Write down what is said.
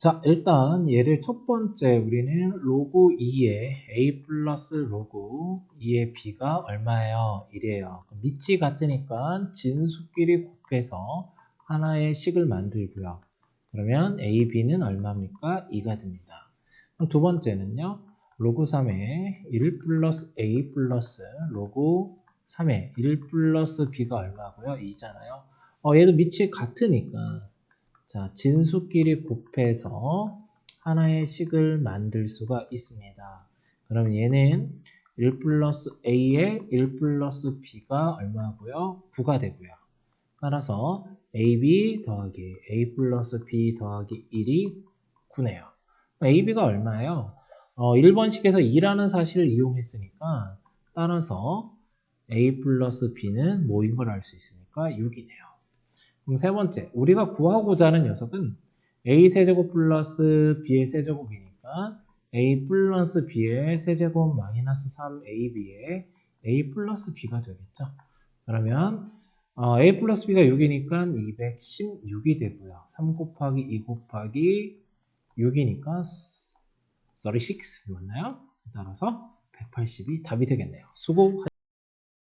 자, 일단 얘를 첫 번째 우리는 로그 2의 a 플러스 로그 2의 b가 얼마예요? 1이에요. 밑이 같으니까 진수끼리 곱해서 하나의 식을 만들고요. 그러면 a, b는 얼마입니까? 2가 됩니다. 그럼 두 번째는요. 로그 3의 1 플러스 a 플러스 로그 3의 1 플러스 b가 얼마고요? 2잖아요. 어, 얘도 밑이 같으니까 자, 진수끼리 곱해서 하나의 식을 만들 수가 있습니다. 그럼 얘는 1 플러스 a에 1 플러스 b가 얼마고요? 9가 되고요. 따라서 ab 더하기 a 플러스 b 더하기 1이 9네요. ab가 얼마예요? 어, 1번식에서 2라는 사실을 이용했으니까 따라서 a 플러스 b는 뭐인 걸 알 수 있으니까 6이네요. 그럼 세 번째, 우리가 구하고자 하는 녀석은 a 세제곱 플러스 b의 세제곱이니까 a 플러스 b의 세제곱 마이너스 3ab의 a 플러스 b가 되겠죠. 그러면 어, a 플러스 b가 6이니까 216이 되고요. 3 곱하기 2 곱하기 6이니까 36 맞나요? 따라서 180이 답이 되겠네요. 수고